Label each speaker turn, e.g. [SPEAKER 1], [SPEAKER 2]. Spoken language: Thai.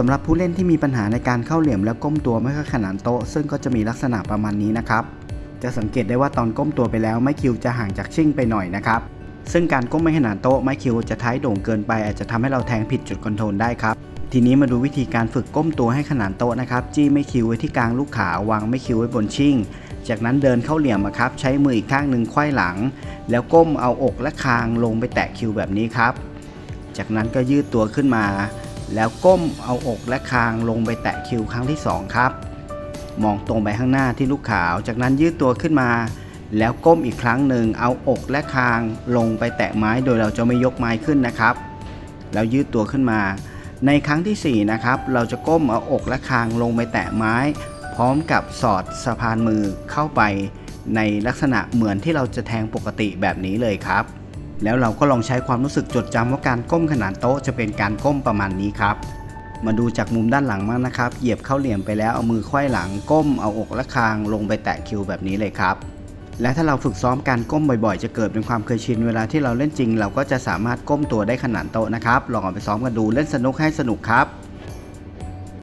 [SPEAKER 1] สำหรับผู้เล่นที่มีปัญหาในการเข้าเหลี่ยมแล้วก้มตัวไม่ค่อยขนานโต๊ะ ซึ่งก็จะมีลักษณะประมาณนี้นะครับ จะสังเกตได้ว่าตอนก้มตัวไปแล้วไม้คิวจะห่างจากชิ่งไปหน่อยนะครับซึ่งการก้มไม่ขนานโต๊ะไม้คิวจะท้ายโด่งเกินไป อาจจะทำให้เราแทงผิดจุดคอนโทรลได้ครับ ทีนี้มาดูวิธีการฝึกก้มตัวให้ขนานโต๊ะนะครับ จี้ไม่คิวไว้ที่กลางลูกขาวางไม่คิวไว้บนชิ่ง จากนั้นเดินเข้าเหลี่ยมครับใช้มืออีกข้างหนึ่งไขว้หลัง แล้วก้มเอาอกและคางลงไปแตะคิวแบบนี้ครับ จากนั้นก็ยืดตัวขึ้นมา แล้วก้มเอาอกและคางลงไปแตะคิวครั้งที่สองครับ มองตรงไปข้างหน้าที่ลูกขาว จากนั้นยืดตัวขึ้นมา แล้วก้มอีกครั้งหนึ่งเอาอกและคางลงไปแตะไม้โดยเราจะไม่ยกไม้ขึ้นนะครับ แล้วยืดตัวขึ้นมา ในครั้งที่ 4 นะครับ เราจะก้มเอาอกและคางลงไปแตะไม้ พร้อมกับสอดสะพานมือเข้าไป ในลักษณะเหมือนที่เราจะแทงปกติแบบนี้เลยครับ แล้วเราก็ลองใช้ความรู้สึกจดจำว่าการก้มขนาดโต๊ะจะเป็นการก้มประมาณนี้ครับ มาดูจากมุมด้านหลังมากนะครับ เหยียบเข้าเหลี่ยมไปแล้วเอามือคว้หลังก้มเอาอกและคางลงไปแตะคิวแบบนี้เลยครับ และถ้าเราฝึกซ้อมการก้มบ่อยๆ จะเกิดเป็นความเคยชินเวลาที่เราเล่นจริง เราก็จะสามารถก้มตัวได้ขนาดโต๊ะนะครับ ลองเอาไปซ้อมกันดูเล่นสนุกให้สนุกครับ